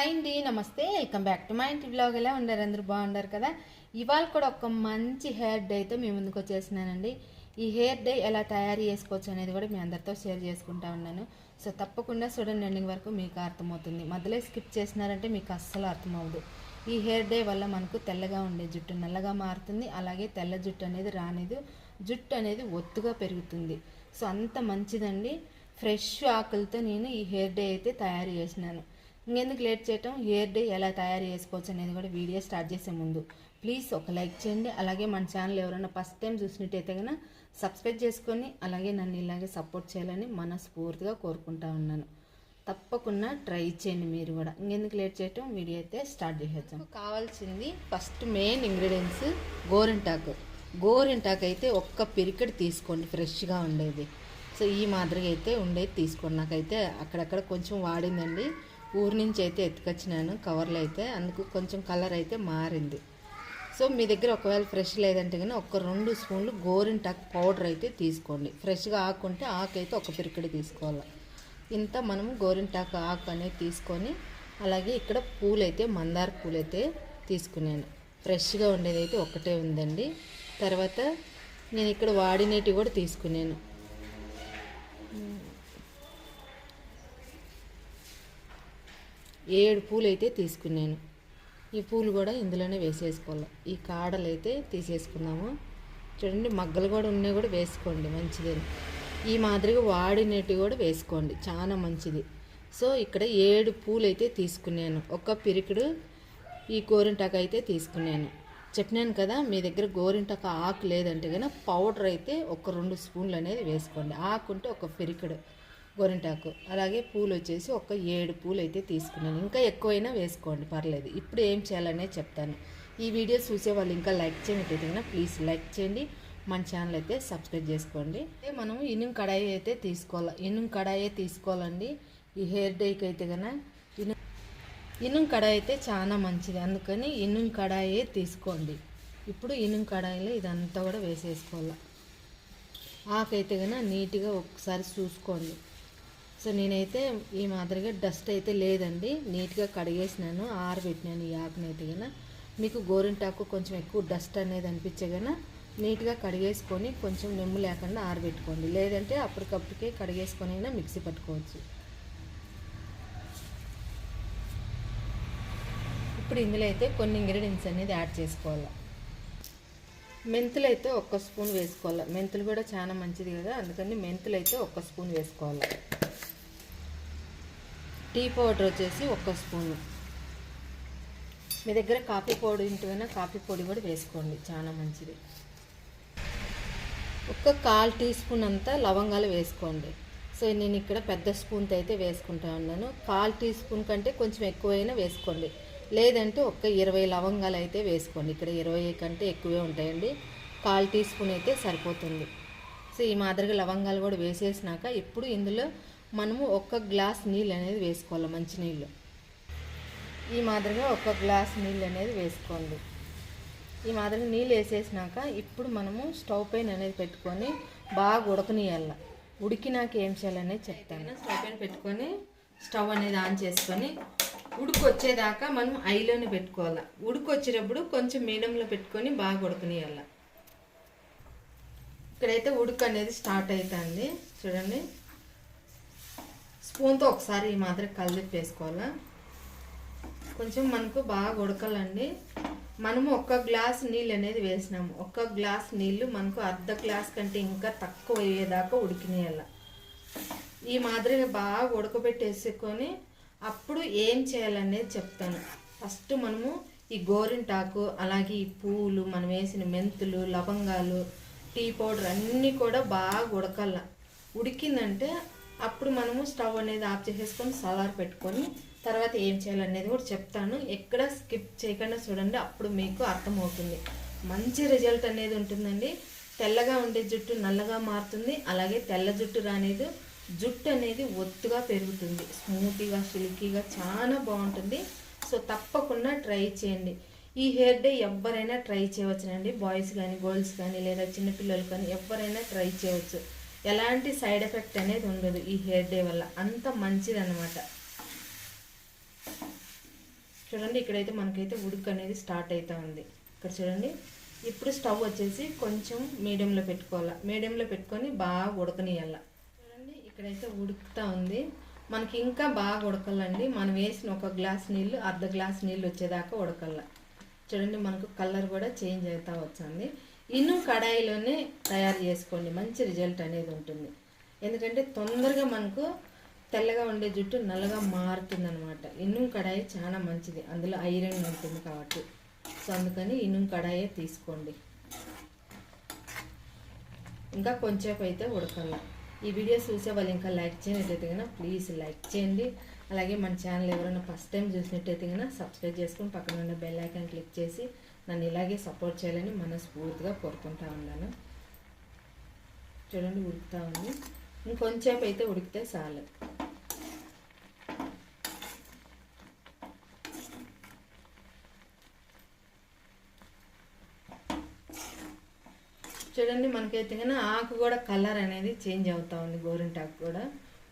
Hi అండి నమస్తే welcome back to మా ఇంటి బ్లాగ్ ఎలా ఉండరు అందరూ బాగున్నారు కదా? ఇవాళ కూడా ఒక మంచి హెయిర్ డేతో మీ ముందుకు వచ్చేసినానండి ఈ హెయిర్ డే ఎలా తయారు చేసుకోవచ్చు అనేది కూడా మీ అందరితో షేర్ చేసుకుంటా ఉన్నాను. సో తప్పకుండా చూడండి ఎండింగ్ వరకు మీకు అర్థమవుతుంది. మధ్యలో స్కిప్ చేసినారంటే మీకు అస్సలు అర్థమవుదు ఈ హెయిర్ డే వల్ల మనకు తెల్లగా ఉండే జుట్టు నల్లగా మారుతుంది. అలాగే తెల్ల జుట్టు అనేది రానిది. జుట్టు అనేది ఒత్తుగా పెరుగుతుంది. సో అంత మంచిదండి. ఫ్రెష్ ఆకులతో నేను ఈ హెయిర్ డే అయితే తయారు చేసినాను. ఇంకెందుకు లేట్ చేయటం? హెయిర్ డే ఎలా తయారు చేసుకోవచ్చు అనేది కూడా వీడియో స్టార్ట్ చేసే ముందు. ప్లీజ్ ఒక లైక్ చేయండి. అలాగే మన ఛానల్ ఎవరైనా ఫస్ట్ టైం చూసినట్టయితే కనుక సబ్స్క్రైబ్ చేసుకొని అలాగే నన్ను ఇలాగే సపోర్ట్ చేయాలని మనస్ఫూర్తిగా కోరుకుంటా ఉన్నాను. తప్పకుండా ట్రై చేయండి మీరు కూడా. ఇంకెందుకు లేట్ చేయటం? వీడియో అయితే స్టార్ట్ చేసేద్దాం. కావాల్సింది ఫస్ట్ మెయిన్ ఇంగ్రీడియంట్స్ గోరింటాకు. గోరింటాకు అయితే ఒక్క పిరికెడు తీసుకోండి ఫ్రెష్గా ఉండేది. సో ఈ మాదిరిగా అయితే ఉండేది తీసుకోండి. నాకైతే అక్కడక్కడ కొంచెం వాడిందండి. ఊరి నుంచి అయితే ఎత్తుకొచ్చినాను కవర్లో అయితే. అందుకు కొంచెం కలర్ అయితే మారింది. సో మీ దగ్గర ఒకవేళ ఫ్రెష్ లేదంటే కానీ ఒక రెండు స్పూన్లు గోరింటాకు పౌడర్ అయితే తీసుకోండి. ఫ్రెష్గా ఆకుంటే ఆకు అయితే ఒక పిరికిడి తీసుకోవాలి. ఇంత మనము గోరింటాకు ఆకు అనేది తీసుకొని అలాగే ఇక్కడ పూలైతే మందార పూలైతే తీసుకున్నాను. ఫ్రెష్గా ఉండేది అయితే ఉందండి. తర్వాత నేను ఇక్కడ వాడినేటివి కూడా తీసుకున్నాను. ఏడు పూలు అయితే తీసుకున్నాను. ఈ పూలు కూడా ఇందులోనే వేసేసుకోవాలి. ఈ కాడలు అయితే తీసేసుకున్నాము. చూడండి మగ్గలు కూడా ఉన్నాయి కూడా వేసుకోండి మంచిదని ఈ మాదిరిగా వాడినట్టు కూడా వేసుకోండి చాలా మంచిది. సో ఇక్కడ ఏడు పూలు అయితే తీసుకున్నాను. ఒక పిరికిడు ఈ గోరింటాకు అయితే తీసుకున్నాను. చెప్పినాను కదా మీ దగ్గర గోరింటాకు ఆకు లేదంటే కనుక పౌడర్ అయితే ఒక రెండు స్పూన్లు అనేది వేసుకోండి. ఆకు ఉంటే ఒక పిరికిడు. గోరింటాకు. అలాగే పూలు వచ్చేసి ఒక ఏడు పూలు అయితే తీసుకున్నాను. ఇంకా ఎక్కువైనా వేసుకోండి పర్లేదు. ఇప్పుడు ఏం చేయాలనేది చెప్తాను. ఈ వీడియో చూసే వాళ్ళు ఇంకా లైక్ చేయనట్టయితే ప్లీజ్ లైక్ చేయండి. మన ఛానల్ అయితే సబ్స్క్రైబ్ చేసుకోండి. అయితే మనం ఇనుం కడాయి అయితే తీసుకోవాలి ఇనుం కడాయి తీసుకోవాలండి. ఈ హెయిర్ డైకి అయితే కన్నా ఇను ఇనుం కడాయి అయితే చాలా మంచిది. అందుకని ఇనుం కడాయి తీసుకోండి. ఇప్పుడు ఇనుం కడాయిలో ఇదంతా కూడా వేసేసుకోవాలి. ఆకైతే కన్నా నీట్గా ఒకసారి చూసుకోండి. సో నేనైతే ఈ మాదిరిగా డస్ట్ అయితే లేదండి. నీట్గా కడిగేసినాను ఆరబెట్టినాను ఈ ఆకునైతే కనుక మీకు గోరింటాకు కొంచెం ఎక్కువ డస్ట్ అనేది అనిపించగానే నీట్గా కడిగేసుకొని కొంచెం నిమ్ము లేకుండా ఆరబెట్టుకోండి. లేదంటే అప్పటికప్పటికే కడిగేసుకొని అయినా మిక్సీ పట్టుకోవచ్చు. ఇప్పుడు ఇందులో అయితే కొన్ని ఇంగ్రీడియంట్స్ అనేది యాడ్ చేసుకోవాలి. మెంతులు అయితే ఒక్క స్పూన్ వేసుకోవాలి. మెంతులు కూడా చాలా మంచిది కదా. అందుకని మెంతులు అయితే ఒక్క స్పూన్ వేసుకోవాలి. టీ పౌడర్ వచ్చేసి ఒక్క స్పూను. మీ దగ్గర కాఫీ పొడి ఇంటివైనా కాఫీ పొడి కూడా వేసుకోండి చాలా మంచిది. ఒక్క కాల్ టీ స్పూన్ అంతా లవంగాలు వేసుకోండి. సో నేను ఇక్కడ పెద్ద స్పూన్తో అయితే వేసుకుంటా ఉన్నాను. కాల్ టీ స్పూన్ కంటే కొంచెం ఎక్కువైనా వేసుకోండి. లేదంటే ఒక్క ఇరవై లవంగాలు అయితే వేసుకోండి. ఇక్కడ ఇరవై కంటే ఎక్కువే ఉంటాయండి. కాల్ టీ స్పూన్ అయితే సరిపోతుంది. సో ఈ మాదిరిగా లవంగాలు కూడా వేసేసినాక ఇప్పుడు ఇందులో మనము ఒక్క గ్లాస్ నీళ్ళు అనేది వేసుకోవాలి మంచినీళ్ళు ఈ మాదిరిగా ఒక గ్లాస్ నీళ్ళు అనేది వేసుకోండి. ఈ మాదిరిగా నీళ్ళు వేసేసినాక ఇప్పుడు మనము స్టవ్ పైన అనేది పెట్టుకొని బాగా ఉడకనియాల ఉడికినాక ఏం చేయాలనేది చెప్తాను. స్టవ్ పైన పెట్టుకొని స్టవ్ అనేది ఆన్ చేసుకొని ఉడుకు వచ్చేదాకా మనం ఐలోనే పెట్టుకోవాలి. ఉడుకు వచ్చేటప్పుడు కొంచెం మీడియంలో పెట్టుకొని బాగా ఉడకనియాల ఇక్కడైతే ఉడుకు అనేది స్టార్ట్ అవుతుంది చూడండి. స్పూన్తో ఒకసారి ఈ మాదిరి కలిపి వేసుకోవాలా కొంచెం మనకు బాగా ఉడకాలండి. మనము ఒక్క గ్లాస్ నీళ్ళు అనేది వేసినాము. ఒక్క గ్లాస్ నీళ్ళు మనకు అర్ధ గ్లాస్ కంటే ఇంకా తక్కువ అయ్యేదాకా ఉడికినాయాల. ఈ మాదిరిగా బాగా ఉడకబెట్టేసుకొని అప్పుడు ఏం చేయాలనేది చెప్తాను. ఫస్ట్ మనము ఈ గోరింటాకు అలాగే ఈ పూలు మనం వేసిన మెంతులు లవంగాలు టీ పౌడర్ అన్నీ కూడా బాగా ఉడకాల. ఉడికిందంటే అప్పుడు మనము స్టవ్ అనేది ఆఫ్ చేసేసుకొని సలార్ పెట్టుకొని తర్వాత ఏం చేయాలనేది కూడా చెప్తాను. ఎక్కడ స్కిప్ చేయకుండా చూడండి అప్పుడు మీకు అర్థమవుతుంది. మంచి రిజల్ట్ అనేది ఉంటుందండి. తెల్లగా ఉండే జుట్టు నల్లగా మారుతుంది. అలాగే తెల్ల జుట్టు రానేది. జుట్టు అనేది ఒత్తుగా పెరుగుతుంది. స్మూతీగా సిల్కీగా చాలా బాగుంటుంది. సో తప్పకుండా ట్రై చేయండి. ఈ హెయిర్ డే ఎవరైనా ట్రై చేయవచ్చునండి. బాయ్స్ కానీ గర్ల్స్ కానీ లేదా చిన్నపిల్లలు కానీ ఎవరైనా ట్రై చేయవచ్చు. ఎలాంటి సైడ్ ఎఫెక్ట్ అనేది ఉండదు ఈ హెయిర్ డే వల్ల. అంత మంచిదన్నమాట. చూడండి ఇక్కడైతే మనకైతే ఉడుకు అనేది స్టార్ట్ అవుతూ ఉంది. ఇక్కడ చూడండి ఇప్పుడు స్టవ్ వచ్చేసి కొంచెం మీడియంలో పెట్టుకోవాలి? మీడియంలో పెట్టుకొని బాగా ఉడకనియాల చూడండి ఇక్కడైతే ఉడుకుతూ ఉంది. మనకి ఇంకా బాగా ఉడకాలండి. మనం వేసిన ఒక గ్లాస్ నీళ్ళు అర్ధ గ్లాస్ నీళ్ళు వచ్చేదాకా ఉడకల్ల చూడండి మనకు కలర్ కూడా చేంజ్ అవుతా వచ్చింది. ఇను కడాయిలోనే తయారు చేసుకోండి. మంచి రిజల్ట్ అనేది ఉంటుంది. ఎందుకంటే తొందరగా మనకు తెల్లగా ఉండే జుట్టు నల్లగా మారుతుంది అనమాట ఇన్ను కడాయి చాలా మంచిది. అందులో ఐరన్ ఉంటుంది కాబట్టి. సో అందుకని ఇన్ను కడాయే తీసుకోండి. ఇంకా కొంచెంసేపు అయితే ఉడకాల. ఈ వీడియో చూసే వాళ్ళు ఇంకా లైక్ చేయనట్టయితే కనుక ప్లీజ్ లైక్ చేయండి. అలాగే మన ఛానల్ ఎవరైనా ఫస్ట్ టైం చూసినట్టయితే కనుక సబ్స్క్రైబ్ చేసుకుని పక్కన ఉన్న బెల్ ఐకాన్ క్లిక్ చేసి నన్ను ఇలాగే సపోర్ట్ చేయాలని మనస్ఫూర్తిగా కోరుకుంటా ఉన్నాను. చూడండి ఉడుకుతా ఉంది. ఇంకొంచేపు అయితే ఉడికితే చాలు. చూడండి మనకైతే కానీ ఆకు కూడా కలర్ అనేది చేంజ్ అవుతూ ఉంది. గోరింటాకు కూడా.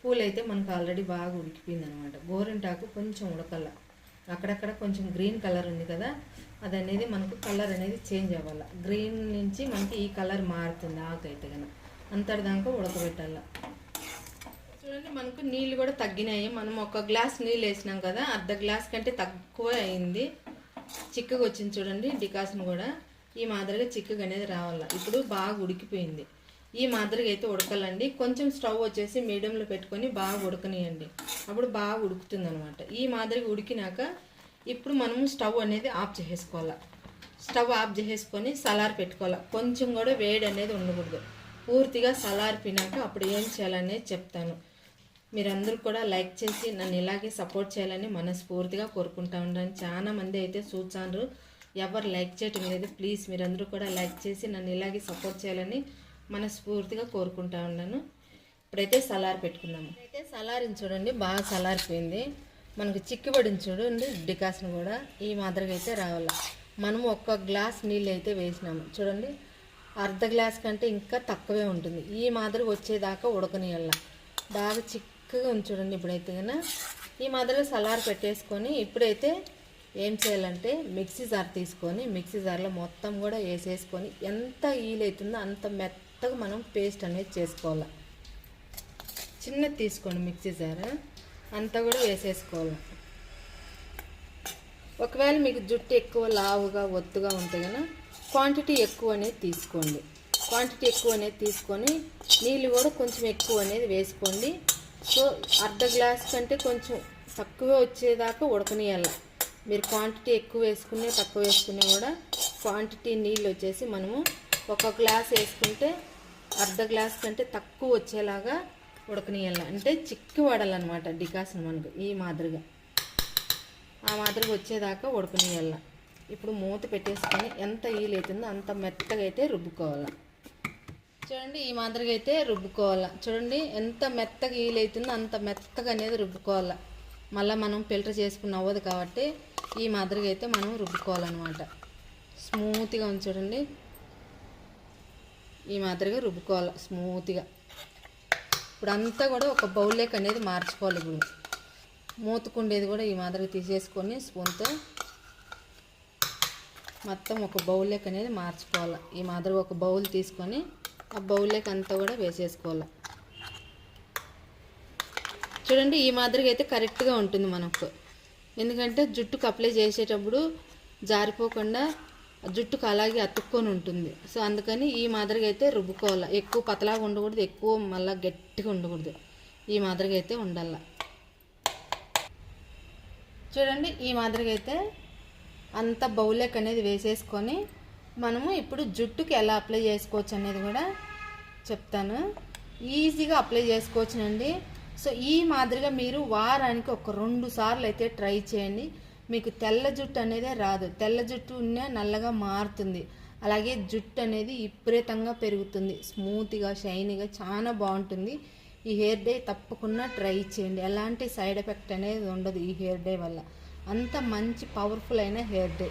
పూలు అయితే మనకు ఆల్రెడీ బాగా ఉడికిపోయింది అనమాట గోరింటాకు కొంచెం ఉడకల్లా అక్కడక్కడ కొంచెం గ్రీన్ కలర్ ఉంది కదా అది అనేది మనకు కలర్ అనేది చేంజ్ అవ్వాలి. గ్రీన్ నుంచి మనకి ఈ కలర్ మారుతుంది ఆకైతే కనుక అంతటిదాకా ఉడకబెట్టాల. చూడండి మనకు నీళ్ళు కూడా తగ్గినాయి. మనం ఒక గ్లాస్ నీళ్ళు వేసినాం కదా అర్ధ గ్లాస్ కంటే తక్కువ అయింది. చిక్కగా వచ్చింది చూడండి డికాషన్ కూడా. ఈ మాదిరిగా చిక్కగా అనేది రావాల. ఇప్పుడు బాగా ఉడికిపోయింది. ఈ మాదిరిగా అయితే ఉడకాలండి. కొంచెం స్టవ్ వచ్చేసి మీడియంలో పెట్టుకొని బాగా ఉడకనియండి. అప్పుడు బాగా ఉడుకుతుంది అనమాట ఈ మాదిరిగా ఉడికినాక ఇప్పుడు మనము స్టవ్ అనేది ఆఫ్ చేసేసుకోవాలి. స్టవ్ ఆఫ్ చేసేసుకొని సలార్ పెట్టుకోవాలి. కొంచెం కూడా వేడి అనేది ఉండకూడదు. పూర్తిగా సలారిపోయినాక అప్పుడు ఏం చేయాలనేది చెప్తాను. మీరందరూ కూడా లైక్ చేసి నన్ను ఇలాగే సపోర్ట్ చేయాలని మనస్ఫూర్తిగా కోరుకుంటా ఉన్నాను చాలా మంది అయితే చూచాను ఎవరు లైక్ చేయటం లేదు. ప్లీజ్ మీరందరూ కూడా లైక్ చేసి నన్ను ఇలాగే సపోర్ట్ చేయాలని మనస్ఫూర్తిగా కోరుకుంటా ఉన్నాను. ఇప్పుడైతే సలార్ పెట్టుకున్నాము అయితే సలారిని చూడండి బాగా సలారిపోయింది. మనకు చిక్కుబడిన చూడండి డికాషన్ కూడా ఈ మాదిరిగా అయితే రావాలి. మనం ఒక్క గ్లాస్ నీళ్ళు అయితే వేసినాము. చూడండి అర్ధ గ్లాస్ కంటే ఇంకా తక్కువే ఉంటుంది. ఈ మాదిరి వచ్చేదాకా ఉడకనియాల బాగా చిక్కగా ఉంది చూడండి ఇప్పుడైతే కన్నా. ఈ మాదిరిగా సలార్ పెట్టేసుకొని ఇప్పుడైతే ఏం చేయాలంటే మిక్సీ జార్ తీసుకొని మిక్సీ జార్లో మొత్తం కూడా వేసేసుకొని ఎంత ఈలవుతుందో అంత మెత్త మెత్తగా మనం పేస్ట్ అనేది చేసుకోవాలి. చిన్నది తీసుకోండి మిక్సీ జార. అంతా కూడా వేసేసుకోవాలి. ఒకవేళ మీకు జుట్టు ఎక్కువ లావుగా ఒత్తుగా ఉంటే కనుక క్వాంటిటీ ఎక్కువ అనేది తీసుకోండి. క్వాంటిటీ ఎక్కువ అనేది తీసుకొని నీళ్ళు కూడా కొంచెం ఎక్కువ అనేది వేసుకోండి. సో అర్ధ గ్లాస్ కంటే కొంచెం తక్కువ వచ్చేదాకా ఉడకనియాలి మీరు క్వాంటిటీ ఎక్కువ వేసుకునే తక్కువ వేసుకునే కూడా క్వాంటిటీ నీళ్ళు వచ్చేసి మనము ఒక గ్లాస్ వేసుకుంటే అర్ధ గ్లాస్ కంటే తక్కువ వచ్చేలాగా ఉడకనీయాలి అంటే చిక్కి వాడాలన్నమాట డికాషన్ మనకు ఈ మాదిరిగా. ఆ మాదిరిగా వచ్చేదాకా ఉడకనీయాల ఇప్పుడు మూత పెట్టేసుకొని ఎంత ఈలవుతుందో అంత మెత్తగా అయితే రుబ్బుకోవాలి. చూడండి ఈ మాదిరిగా అయితే రుబ్బుకోవాలి. చూడండి ఎంత మెత్తగా ఈలవుతుందో అంత మెత్తగా అనేది రుబ్బుకోవాలి. మళ్ళీ మనం ఫిల్టర్ చేసుకున్న అవ్వదు కాబట్టి ఈ మాదిరిగా అయితే మనం రుబ్బుకోవాలన్నమాట. స్మూత్గా ఉంది చూడండి. ఈ మాదిరిగా రుబ్బుకోవాలి స్మూత్గా ఇప్పుడు అంతా కూడా ఒక బౌల్లోకి అనేది మార్చుకోవాలి ఇప్పుడు. మూతుకుండేది కూడా ఈ మాదిరిగా తీసేసుకొని స్పూన్తో మొత్తం ఒక బౌల్లోకి అనేది మార్చుకోవాలి. ఈ మాదిరిగా ఒక బౌల్ తీసుకొని ఆ బౌల్లోకి అంతా కూడా వేసేసుకోవాలి. చూడండి ఈ మాదిరిగా అయితే కరెక్ట్గా ఉంటుంది మనకు. ఎందుకంటే జుట్టుకు అప్లై చేసేటప్పుడు జారిపోకుండా జుట్టుకు అలాగే అతుక్కొని ఉంటుంది. సో అందుకని ఈ మాదిరిగా అయితే రుబ్బుకోవాలి. ఎక్కువ పతలాగా ఉండకూడదు ఎక్కువ మళ్ళీ గట్టిగా ఉండకూడదు. ఈ మాదిరిగా అయితే ఉండాల. చూడండి ఈ మాదిరిగా అయితే అంత బౌలెక్ అనేది వేసేసుకొని మనము ఇప్పుడు జుట్టుకి ఎలా అప్లై చేసుకోవచ్చు అనేది కూడా చెప్తాను. ఈజీగా అప్లై చేసుకోవచ్చునండి. సో ఈ మాదిరిగా మీరు వారానికి ఒక రెండు సార్లు అయితే ట్రై చేయండి. మీకు తెల్ల జుట్టు అనేది రాదు. తెల్ల జుట్టు ఉన్న నల్లగా మారుతుంది. అలాగే జుట్టు అనేది విపరీతంగా పెరుగుతుంది. స్మూత్గా షైనీగా చాలా బాగుంటుంది. ఈ హెయిర్ డే తప్పకుండా ట్రై చేయండి. ఎలాంటి సైడ్ ఎఫెక్ట్ అనేది ఉండదు ఈ హెయిర్ డే వల్ల. అంత మంచి పవర్ఫుల్ అయిన హెయిర్ డే.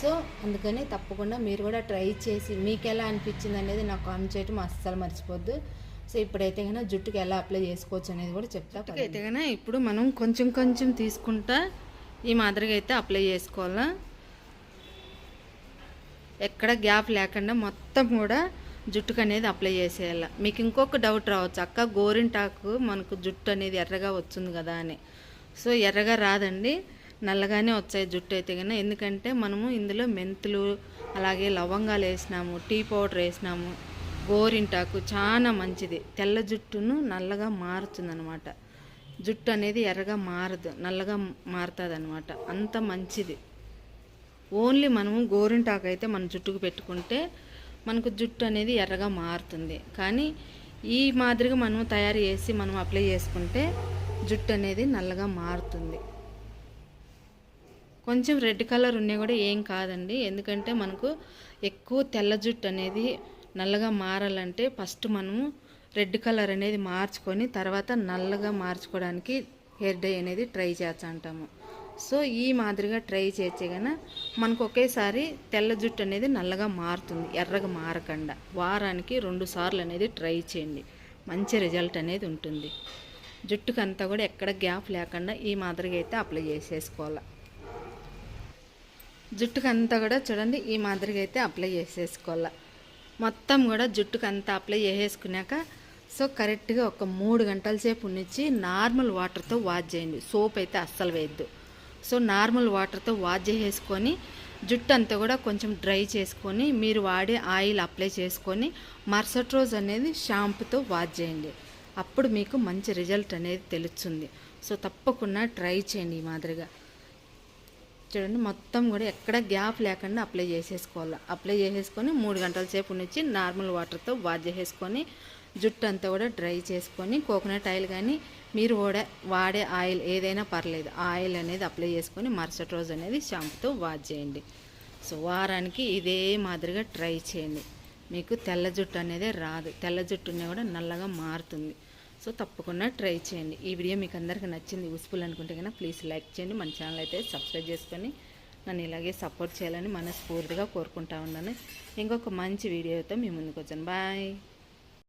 సో అందుకని తప్పకుండా మీరు కూడా ట్రై చేసి మీకు ఎలా అనిపించింది అనేది నాకు కామెంట్ చేయటం అస్సలు మర్చిపోద్దు. సో ఇప్పుడైతే కన్నా జుట్టుకి ఎలా అప్లై చేసుకోవచ్చు అనేది కూడా చెప్తా అయితే కన్నా ఇప్పుడు మనం కొంచెం కొంచెం తీసుకుంటా ఈ మాదిరిగా అయితే అప్లై చేసుకోవాలా? ఎక్కడ గ్యాప్ లేకుండా మొత్తం కూడా జుట్టుకు అనేది అప్లై చేసేయాలి? మీకు ఇంకొక డౌట్ రావచ్చు. అక్క గోరింటాకు మనకు జుట్టు అనేది ఎర్రగా వచ్చింది కదా అని. సో ఎర్రగా రాదండి. నల్లగానే వచ్చాయి జుట్టు అయితే కన్నా. ఎందుకంటే మనము ఇందులో మెంతులు అలాగే లవంగాలు వేసినాము టీ పౌడర్ వేసినాము. గోరింటాకు చాలా మంచిది. తెల్ల జుట్టును నల్లగా మారుతుందన్నమాట. జుట్టు అనేది ఎర్రగా మారదు నల్లగా మారుతుంది అనమాట అంత మంచిది. ఓన్లీ మనము గోరింటాకు అయితే మన జుట్టుకు పెట్టుకుంటే మనకు జుట్టు అనేది ఎర్రగా మారుతుంది. కానీ ఈ మాదిరిగా మనం తయారు చేసి మనం అప్లై చేసుకుంటే జుట్టు అనేది నల్లగా మారుతుంది. కొంచెం రెడ్ కలర్ ఉన్నా కూడా ఏం కాదండి. ఎందుకంటే మనకు ఎక్కువ తెల్ల జుట్టు అనేది నల్లగా మారాలంటే ఫస్ట్ మనము రెడ్ కలర్ అనేది మార్చుకొని తర్వాత నల్లగా మార్చుకోవడానికి హెయిర్ డై అనేది ట్రై చేస్తా అంటాము సో ఈ మాదిరిగా ట్రై చేస్తే కనుక మనకు ఒకేసారి తెల్ల జుట్టు అనేది నల్లగా మారుతుంది ఎర్రగా మారకుండా. వారానికి రెండు సార్లు అనేది ట్రై చేయండి. మంచి రిజల్ట్ అనేది ఉంటుంది. జుట్టుకంతా కూడా ఎక్కడ గ్యాప్ లేకుండా ఈ మాదిరిగా అయితే అప్లై చేసేసుకోవాలి. జుట్టుకంతా కూడా చూడండి ఈ మాదిరిగా అయితే అప్లై చేసేసుకోవాలి. మొత్తం కూడా జుట్టుకంతా అప్లై చేసేసుకున్నాక సో కరెక్ట్గా ఒక మూడు గంటల సేపు ఉంచి నార్మల్ వాటర్తో వాష్ చేయండి. సోప్ అయితే అస్సలు వేయద్దు. సో నార్మల్ వాటర్తో వాష్ చేసేసుకొని జుట్టు అంతా కూడా కొంచెం డ్రై చేసుకొని మీరు వాడే ఆయిల్ అప్లై చేసుకొని మరుసటి రోజు అనేది షాంపుతో వాష్ చేయండి. అప్పుడు మీకు మంచి రిజల్ట్ అనేది తెలుస్తుంది. సో తప్పకుండా ట్రై చేయండి ఈ మాదిరిగా. చూడండి మొత్తం కూడా ఎక్కడ గ్యాప్ లేకుండా అప్లై చేసేసుకోవాలి అప్లై చేసేసుకొని మూడు గంటల సేపు నుంచి నార్మల్ వాటర్తో వాష్ చేసేసుకొని జుట్టు అంతా కూడా డ్రై చేసుకొని కోకోనట్ ఆయిల్ కానీ మీరు వాడే వాడే ఆయిల్ ఏదైనా పర్లేదు. ఆయిల్ అనేది అప్లై చేసుకొని మరుసటి రోజు అనేది షాంపుతో వాష్ చేయండి. సో వారానికి ఇదే మాదిరిగా ట్రై చేయండి. మీకు తెల్ల జుట్టు అనేది రాదు. తెల్ల జుట్టునే కూడా నల్లగా మారుతుంది. సో తప్పకుండా ట్రై చేయండి. ఈ వీడియో మీకు అందరికీ నచ్చింది యూస్ఫుల్ అనుకుంటే కనుక ప్లీజ్ లైక్ చేయండి. మన ఛానల్ అయితే సబ్స్క్రైబ్ చేసుకొని నన్ను ఇలాగే సపోర్ట్ చేయాలని మనస్ఫూర్తిగా కోరుకుంటా ఉన్నాను. ఇంకొక మంచి వీడియోతో మీ ముందుకు వచ్చాను. బాయ్